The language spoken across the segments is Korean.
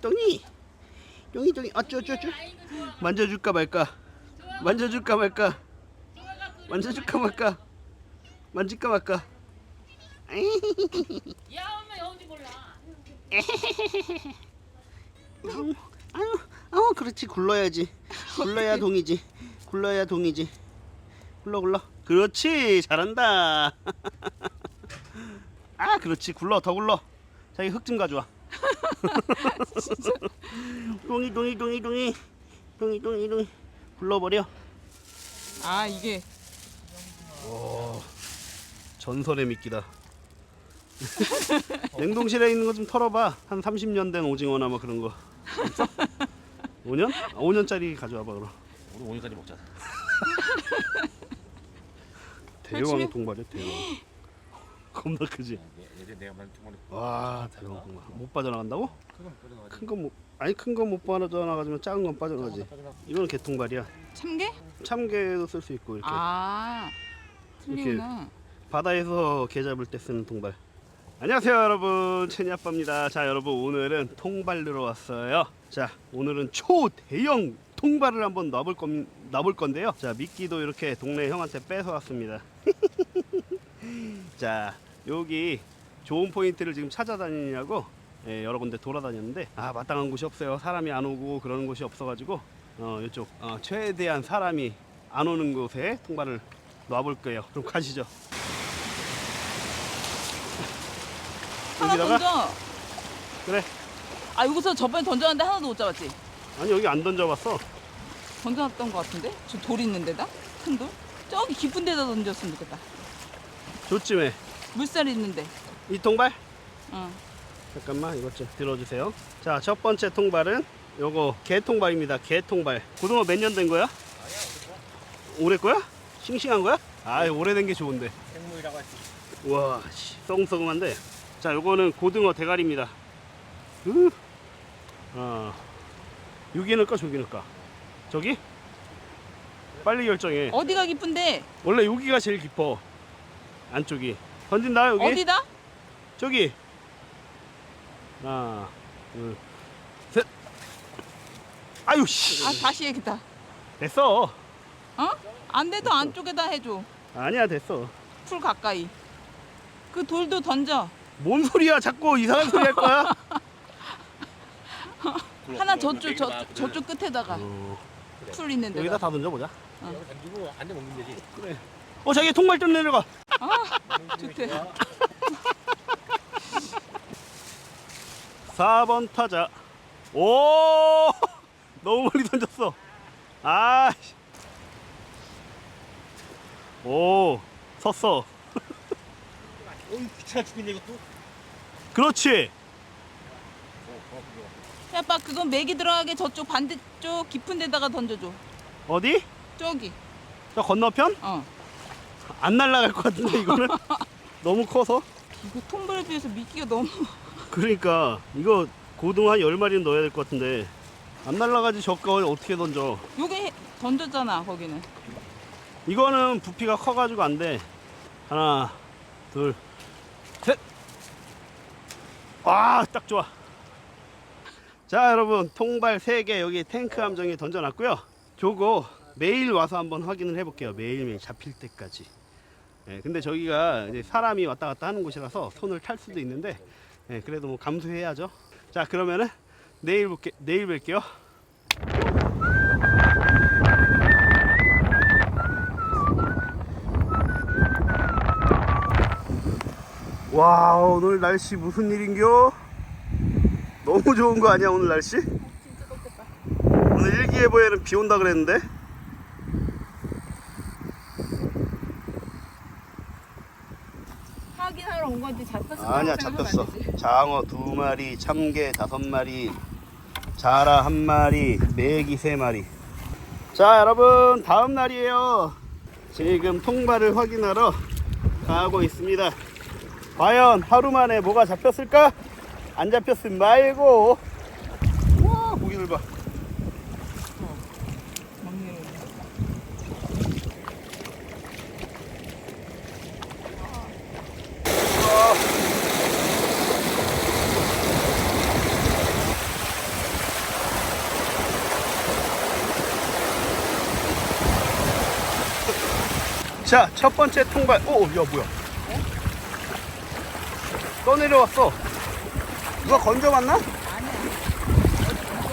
똥이 똥이 똥이 어쭈 어쭈 어쭈 만져줄까 말까 만져줄까 말까? 만져줄까 말까? 만질까 말까? 야 엄마 여운지 몰라. 아우 아우 그렇지. 굴러야지. 굴러야 동이지. 굴러야 동이지. 굴러 굴러. 그렇지. 잘한다. 아 그렇지. 굴러 더 굴러. 자기 흙 좀 가져와 동이 동이 동이 동이 동이 동이 동이 굴러버려 아 이게 오, 전설의 미끼다. 냉동실에 있는 거 좀 털어봐. 한 30년 된 오징어나 뭐 그런 거. 있어? 5년? 5년짜리 가져와봐 그럼. 우리 오늘까지 먹자. 대왕? 통발이야 대왕. 겁나 크지. 예전 내가 말한 통발이 와 대왕 통발. 못 빠져나간다고? 그건 빠져나가지. 큰거 못. 아니 큰거못 빠져나가지만 작은 건 빠져나가지. 이거는 개통발이야. 참게? 참게도 쓸 수 있고 이렇게 아 틀리구나. 바다에서 게 잡을 때 쓰는 통발. 안녕하세요 여러분 채니 아빠입니다. 자 여러분 오늘은 통발르러 왔어요. 자 오늘은 초대형 통발을 한번 놔볼 건 놔볼 건데요. 자 미끼도 이렇게 동네 형한테 뺏어 왔습니다. 자 여기 좋은 포인트를 지금 찾아다니냐고 예, 여러 군데 돌아다녔는데 아 마땅한 곳이 없어요. 사람이 안 오고 그러는 곳이 없어가지고 어 이쪽 어, 최대한 사람이 안 오는 곳에 통발을 놔볼 거예요. 그럼 가시죠. 하나 여기다가? 던져. 그래. 아 여기서 저번에 던졌는데 하나도 못 잡았지? 아니 여기 안 던져봤어. 던져놨던 것 같은데? 저 돌 있는 데다? 큰 돌? 저기 깊은 데다 던졌으면 좋겠다. 좋지매. 물살 있는데. 이 통발? 응. 잠깐만 이것 좀 들어주세요. 자 첫 번째 통발은 요거 개 통발입니다. 개 통발. 고등어 몇 년 된 거야? 올해 거야? 싱싱한 거야? 아 오래된 게 좋은데. 생물이라고 할 수 있어. 와 씨, 썩음썩음한데. 자 요거는 고등어 대가리입니다. 으. 아 여기 넣을까 저기 넣을까? 저기? 빨리 결정해. 어디가 깊은데? 원래 여기가 제일 깊어. 안쪽이. 던진다 여기. 어디다? 저기 하나 둘셋 아유 씨 아 다시 해야겠다. 됐어 어? 안 돼도 안쪽에다 해줘. 아니야 됐어 풀 가까이. 그 돌도 던져. 뭔 소리야 자꾸 이상한 소리 할 거야 하나 저쪽 저 저쪽 끝에다가 어, 풀 있는 여기다. 다 던져보자 여기 던지고 앉아 먹는 되지. 그래 어 자기 통발 좀 내려가 좋대. 4번 타자 오 너무 멀리 던졌어 아 씨. 오 섰어 어이 귀찮아 죽겠네 이것도. 그렇지 야, 아빠 그건 맥이 들어가게 저쪽 반대쪽 깊은 데다가 던져줘. 어디? 저기. 저 건너편? 어. 안 날아갈 것 같은데 이거는? 너무 커서? 이거 통발에 비해서 미끼가 너무. 그러니까 이거 고등어 한 10마리는 넣어야 될 것 같은데. 안 날아가지 저거 어떻게 던져? 요게 해- 던졌잖아 거기는. 이거는 부피가 커가지고 안 돼. 하나 둘셋와딱 좋아. 자 여러분 통발 3개 여기 탱크 함정에 던져놨고요. 저거 매일 와서 한번 확인을 해볼게요. 매일매일 잡힐 때까지 예, 근데 저기가 이제 사람이 왔다 갔다 하는 곳이라서 손을 탈 수도 있는데 예, 그래도 뭐 감수해야죠 자 그러면은 내일 볼게 내일 뵐게요 와 오늘 날씨 무슨 일인겨? 너무 좋은 거 아니야 오늘 날씨? 오늘 일기예보에는 비 온다 그랬는데 건지 잡혔어. 아니야 잡혔어. 장어 두 마리 참게 다섯 마리 자라 한 마리 메기 세 마리. 자 여러분 다음 날이에요. 지금 통발을 확인하러 가고 있습니다. 과연 하루 만에 뭐가 잡혔을까? 안 잡혔음 말고 와 고기들 봐 자, 첫 번째 통발. 오, 야, 뭐야. 떠내려왔어. 누가 건져봤나?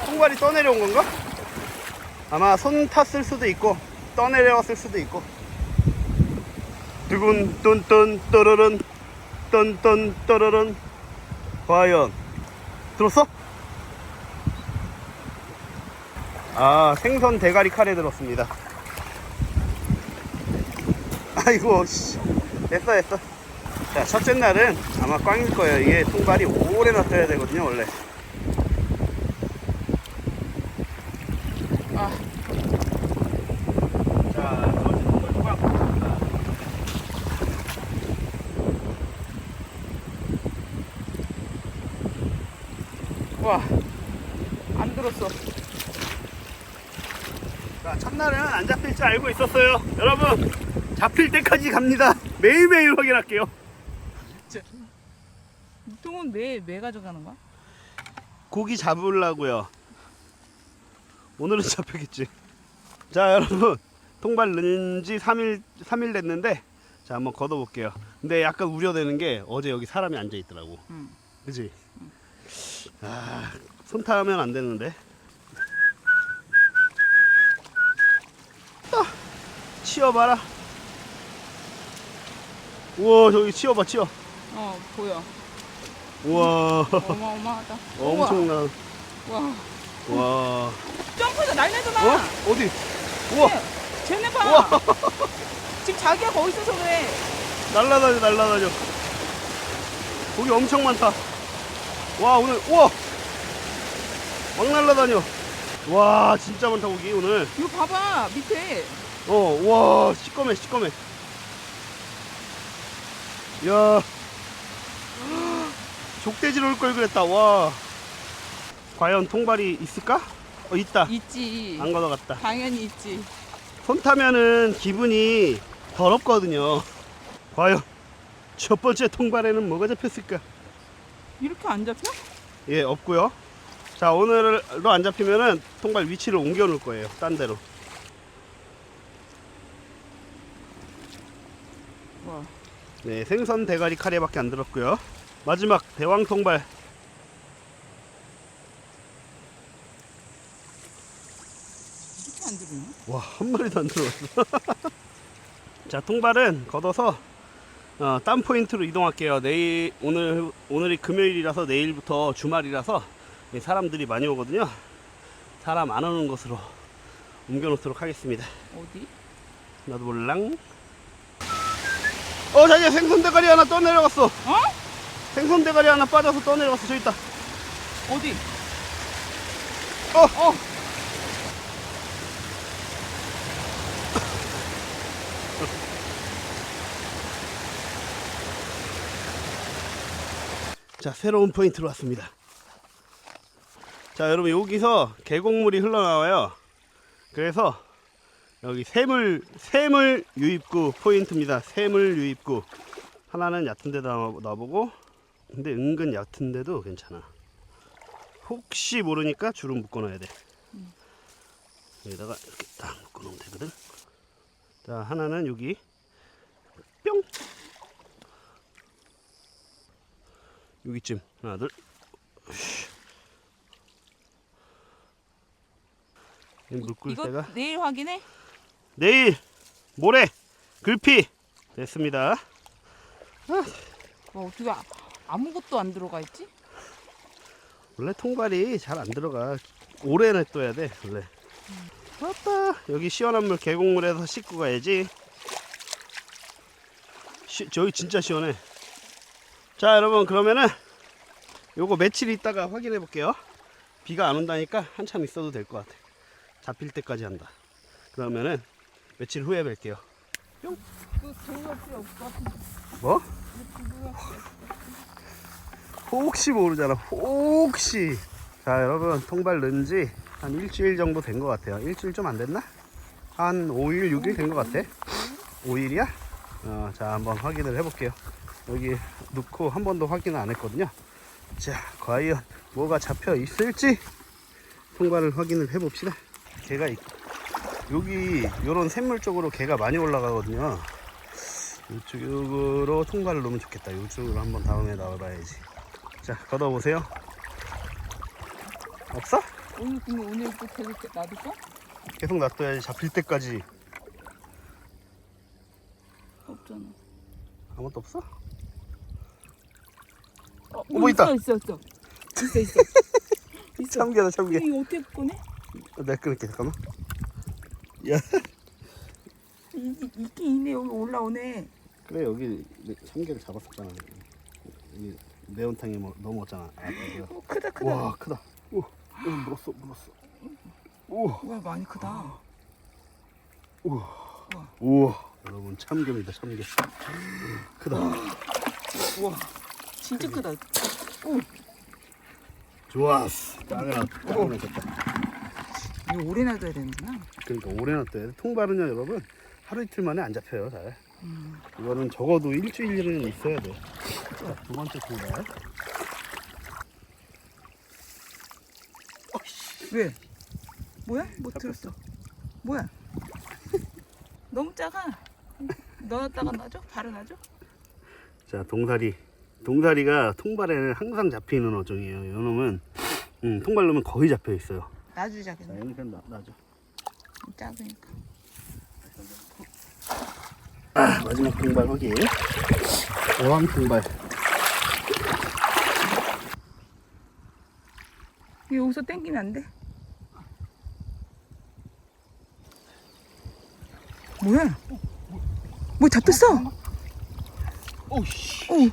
통발이 떠내려온 건가? 아마 손 탔을 수도 있고, 떠내려왔을 수도 있고. 두근, 뚠뚠, 떠르른, 뚠뚠, 떠르른. 과연, 들었어? 아, 생선 대가리 카레 들었습니다. 아이고, 씨. 됐어, 됐어. 자, 첫째 날은 아마 꽝일 거예요. 이게 통발이 오래 놔둬야 되거든요, 원래. 아, 자. 와. 안 들었어. 자, 첫날은 안 잡힐 줄 알고 있었어요. 여러분, 잡힐 때까지 갑니다. 매일매일 확인할게요. 보통은 매, 매 가져가는 거야? 고기 잡으려고요. 오늘은 잡혔겠지. 자, 여러분. 통발 넣은 지 3일, 3일 됐는데, 자, 한번 걷어볼게요. 근데 약간 우려되는 게 어제 여기 사람이 앉아있더라고. 응. 그지? 아, 손 타면 안 되는데. 아, 치워봐라. 우와, 저기 치워봐, 치워. 어, 보여. 우와, 어마어마하다. 엄청나. 와. 와. 점프해서 날려잖아. 어? 어디? 우와, 쟤, 쟤네 봐. 우와. 지금 자기가 거기 있어서 그래. 날라다녀, 날라다녀. 고기 엄청 많다. 와, 오늘, 우와! 막 날라다녀. 와, 진짜 많다, 고기, 오늘. 이거 봐봐, 밑에. 어, 와, 시꺼매, 시꺼매. 야, 족대질 올걸 그랬다. 와, 과연 통발이 있을까? 어, 있다. 있지. 안 걷어갔다. 당연히 있지. 손 타면은 기분이 더럽거든요. 과연 첫 번째 통발에는 뭐가 잡혔을까? 이렇게 안 잡혀? 예, 없고요. 자, 오늘로 안 잡히면은 통발 위치를 옮겨 놓을 거예요. 딴 데로. 와. 네, 생선 대가리 카레밖에 안 들었고요. 마지막 대왕 통발. 이렇게 안 들리네? 와, 한 마리도 안 들어왔어. 자, 통발은 걷어서 어, 딴 포인트로 이동할게요. 내일 오늘 오늘이 금요일이라서 내일부터 주말이라서 예, 사람들이 많이 오거든요. 사람 안 오는 곳으로 옮겨 놓도록 하겠습니다. 어디? 나도 몰랑. 어, 자기야 생선 대가리 하나 떠 내려갔어. 어? 생선 대가리 하나 빠져서 떠 내려갔어. 저 있다. 어디? 어. 어. 자, 새로운 포인트로 왔습니다. 자, 여러분 여기서 계곡물이 흘러나와요. 그래서 여기 새물 새물 유입구 포인트입니다. 새물 유입구. 하나는 얕은 데다 놔- 놔보고 근데 은근 얕은 데도 괜찮아. 혹시 모르니까 줄은 묶어 놔야 돼. 여기다가 이렇게 딱 묶어 놓으면 되거든. 자, 하나는 여기 뿅 여기쯤 하나 둘이 물꿀 이거 때가 내일 확인해? 내일 모레 글피 됐습니다. 와, 어떻게 아, 아무것도 안 들어가 있지? 원래 통발이 잘 안 들어가. 오래 냅둬야 돼 원래. 왔다 여기 시원한 물 계곡물에서 씻고 가야지. 시, 저기 진짜 시원해. 자 여러분 그러면은 요거 며칠 있다가 확인해 볼게요. 비가 안 온다니까 한참 있어도 될 것 같아. 잡힐 때까지 한다. 그러면은 며칠 후에 뵐게요. 그것 같은데. 뭐? 혹시 모르잖아. 혹시. 자 여러분 통발 넣은 지 한 일주일 정도 된 것 같아요. 일주일 좀 안 됐나? 한 5일 6일 된 것 같아. 5일이야? 어, 자 한번 확인을 해볼게요. 여기 넣고 한 번도 확인을 안 했거든요. 자 과연 뭐가 잡혀 있을지 통발을 확인을 해봅시다. 개가 있... 여기 요런 샘물 쪽으로 개가 많이 올라가거든요 이쪽으로 통발을 놓으면 좋겠다. 이쪽으로 한번 다음에 나와봐야지. 자, 걷어보세요. 없어? 오늘 근데 오늘 또 계속 놔둘까? 계속 놔둬야지. 잡힐 때까지. 없잖아. 아무것도 없어? 어, 뭐 있다. 있어, 있어, 있어, 있어. 있어. 참개다, 참개. 이거 어떻게 꺼내? 내가 끊을게, 잠깐만. 야. 이, 있긴 있네 여기 올라오네. 그래, 여기 참개를 잡았었잖아. 여기 매운탕에 뭐 넣어먹었잖아. 아. 어, 크다 크다. 와, 와, 크다. 오, 오 물었어, 물었어. 오, 많이 크다. 우와. 여러분, 참개입니다, 참개. 크다. 와, 진짜 크다. 좋았어. 땅을 땅을 쳤다. 이거 오래 놔둬야 되는구나. 그러니까 오래 놨대. 통발은요, 여러분 하루 이틀 만에 안 잡혀요, 잘. 음. 이거는 적어도 일주일은 있어야 돼. 자, 두 번째 통발. 왜? 뭐야? 못 들었어. 뭐야? 너무 작아. 넣었다가 놔줘? 바로 놔줘? 자, 동사리. 동사리가 통발에는 항상 잡히는 어종이에요. 이놈은 음, 통발 넣으면 거의 잡혀 있어요. 놔주자 자, 그냥. 여기 그냥 놔, 놔줘. 작으니까. 아, 마지막 통발 확인. 어항. 이거 여기서 땡기면 안 돼? 뭐야? 뭐 잡혔어? 오씨. 오,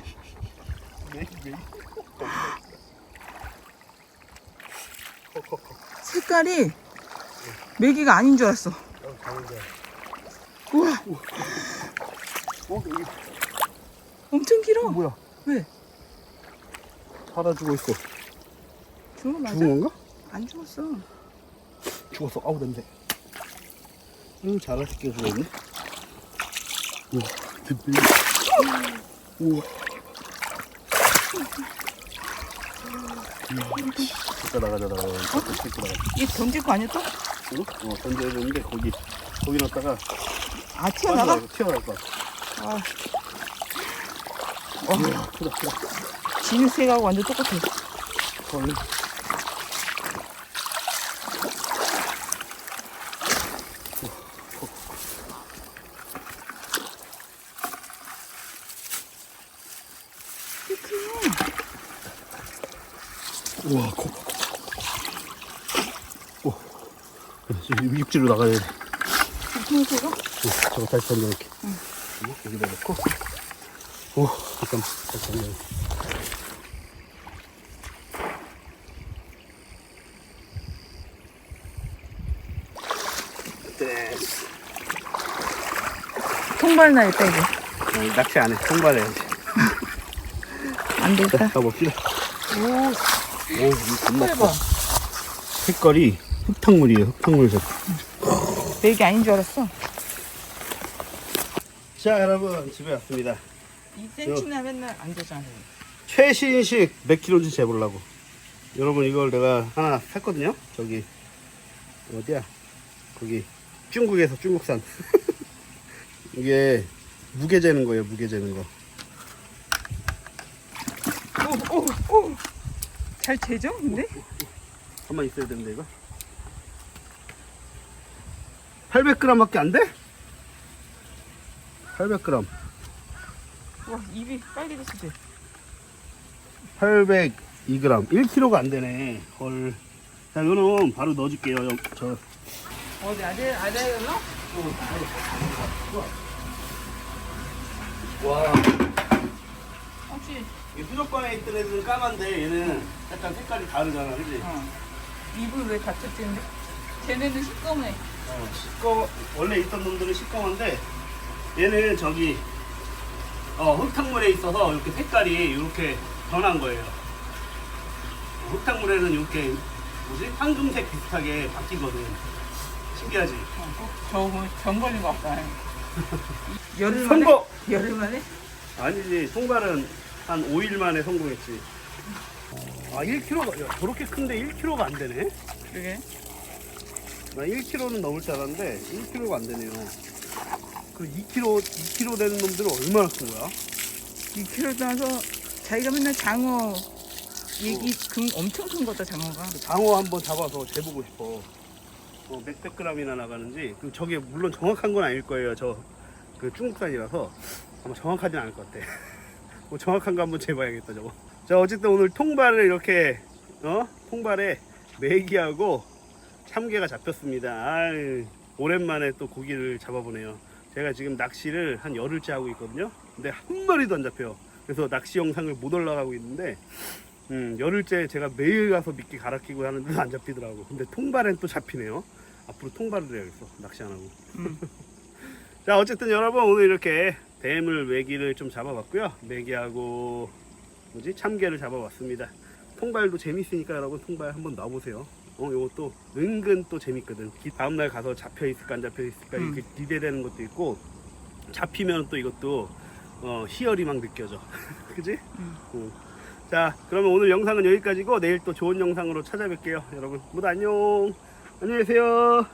색깔이 메기가 아닌 줄 알았어. 우와, 어, 여기 엄청 길어. 뭐야? 왜? 살아 죽어 있어. 죽어 맞아? 죽은 건가? 안 죽었어. 죽었어. 아우 냄새. 응, 자라시게 죽었네. 우와, 뒷배. 우와. 진짜 나가자 나가. 나가. 얘 던질 거 아니야 또? 응? 어 던져야 되는데 거기 거기 넣었다가 아 튀어나가? 튀어나갈 것 같아. 아, 우와, 크다 크다. 진흙색하고 완전 똑같아. 거기. 우와, 코. 오, 지금 육지로 나가야 돼. 어, 저거 다시 던져놓게. 어, 여기다 넣고. 오, 잠깐만. 다시. 됐어. 통발 나있다 이거. 어, 낚시 안 해. 통발 해야지. 안 자, 되겠다. 가봅시다. 오, 오, 이거 겁나. 색깔이 흙탕물이에요. 흙탕물색. 메기 아닌 줄 알았어. 자, 여러분. 집에 왔습니다. 2cm나 맨날 안 되잖아. 최신식 몇 킬로인지 재보려고. 여러분 이걸 내가 하나 샀거든요. 저기 어디야? 거기 중국에서 중국산. 이게 무게 재는 거예요. 무게 재는 거. 오, 오, 오. 잘 재죠? 근데? 가만 있어야 되는데 이거. 800g밖에 안 돼? 800g. 와, 입이 빨개졌어. 802g. 1kg가 안 되네. 헐. 자, 이거는 바로 넣어줄게요. 여- 저 어디 아재 아재 넣어? 와. 혹시 이 수족관에 있던 애들은 까만데 얘는 약간 색깔이 다르잖아, 그지? 어. 입을 왜 닫혔지? 쟤네는 시꺼매. 어, 시꺼 원래 있던 놈들은 시꺼먼데 얘는 저기 어, 흙탕물에 있어서 이렇게 색깔이 이렇게 변한 거예요. 어, 흙탕물에는 이렇게 뭐지 황금색 비슷하게 바뀌거든. 신기하지? 저거 병 걸린 것 같다. 열흘 만에? 성공! 열흘 만에? 아니지, 통발은 한 5일 만에 성공했지. 아, 1kg가 저렇게 큰데 1kg가 안 되네. 그게? 나 1kg는 넘을 줄 알았는데 1kg가 안 되네요. 그 2kg 2kg 되는 놈들은 얼마나 큰 거야? 2kg 나서 자기가 맨날 장어 얘기 그 엄청 큰 거다 장어가. 장어 한번 잡아서 재보고 싶어. 어, 몇백 그램이나 나가는지. 그 저게 물론 정확한 건 아닐 거예요. 저 그 중국산이라서 아마 정확하진 않을 것 같아. 뭐 정확한 거 한번 재봐야겠다 저거. 자 어쨌든 오늘 통발을 이렇게 어 통발에 메기하고 참게가 잡혔습니다. 아유, 오랜만에 또 고기를 잡아보네요. 제가 지금 낚시를 한 열흘째 하고 있거든요. 근데 한 마리도 안 잡혀요. 그래서 낚시 영상을 못 올라가고 있는데 음, 열흘째 제가 매일 가서 미끼 갈아 끼고 하는데도 안 잡히더라고. 근데 통발엔 또 잡히네요. 앞으로 통발을 해야겠어. 낚시 안 하고. 음. 자, 어쨌든 여러분 오늘 이렇게 뱀을 메기를 좀 잡아봤고요. 메기하고 뭐지 참게를 잡아봤습니다. 통발도 재밌으니까 여러분 통발 한번 놔보세요. 어, 요것도 은근 또 재밌거든. 기- 다음날 가서 잡혀 있을까 안 잡혀 있을까 음. 이렇게 기대되는 것도 있고 잡히면 또 이것도 어, 희열이 막 느껴져. 그지? 음. 음. 자, 그러면 오늘 영상은 여기까지고 내일 또 좋은 영상으로 찾아뵐게요. 여러분 모두 안녕. 안녕히 계세요.